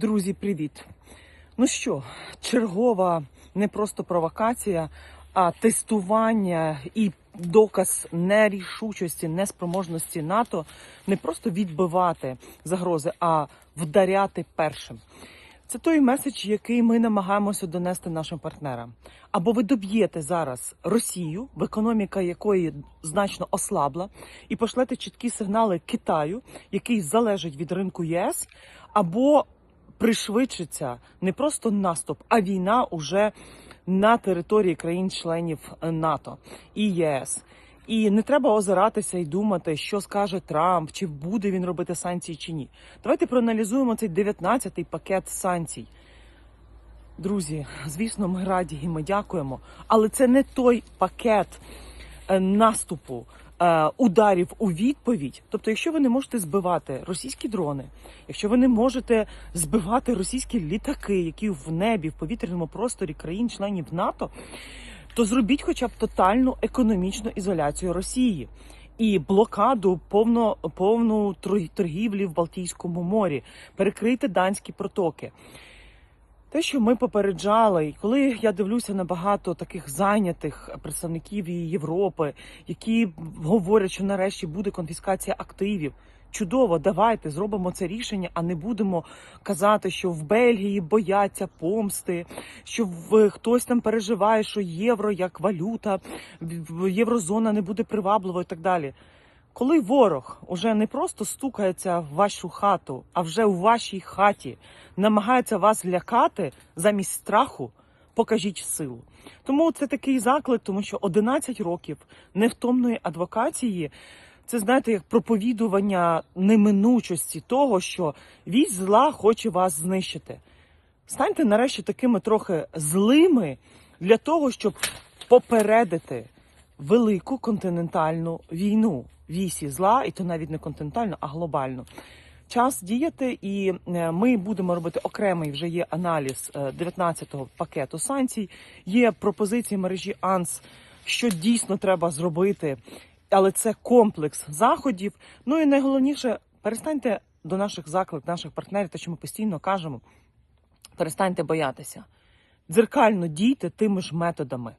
Друзі, привіт! Ну що, чергова не просто провокація, а тестування і доказ нерішучості, неспроможності НАТО не просто відбивати загрози, а вдаряти першим. Це той меседж, який ми намагаємося донести нашим партнерам. Або ви доб'єте зараз Росію, в економіка якої значно ослабла, і пошлете чіткі сигнали Китаю, який залежить від ринку ЄС, або пришвидшиться не просто наступ, а війна уже на території країн-членів НАТО і ЄС. І не треба озиратися і думати, що скаже Трамп, чи буде він робити санкції чи ні. Давайте проаналізуємо цей 19-й пакет санкцій. Друзі, звісно, ми раді і ми дякуємо, але це не той пакет е, наступу, ударів у відповідь. Тобто, якщо ви не можете збивати російські дрони, якщо ви не можете збивати російські літаки, які в небі, в повітряному просторі країн-членів НАТО, то зробіть хоча б тотальну економічну ізоляцію Росії. І блокаду повно, повну торгівлі в Балтійському морі, перекрийте данські протоки. Те, що ми попереджали, і коли я дивлюся на багато таких зайнятих представників Європи, які говорять, що нарешті буде конфіскація активів. Чудово, давайте зробимо це рішення, а не будемо казати, що в Бельгії бояться помсти, що в хтось там переживає, що євро як валюта, єврозона не буде привабливо і так далі. Коли ворог уже не просто стукається в вашу хату, а вже у вашій хаті намагається вас лякати замість страху, покажіть силу. Тому це такий заклик, тому що 11 років невтомної адвокації. Це знаєте, як проповідування неминучості того, що вісь зла хоче вас знищити. Станьте нарешті такими трохи злими для того, щоб попередити велику континентальну війну вісі зла, і то навіть не континентальну, а глобальну. Час діяти, і е, ми будемо робити окремий вже є аналіз е, 19-го пакету санкцій. Є пропозиції мережі АНС, що дійсно треба зробити, але це комплекс заходів. Ну і найголовніше, перестаньте до наших заклик, наших партнерів, те, що ми постійно кажемо, перестаньте боятися. Дзеркально дійте тими ж методами.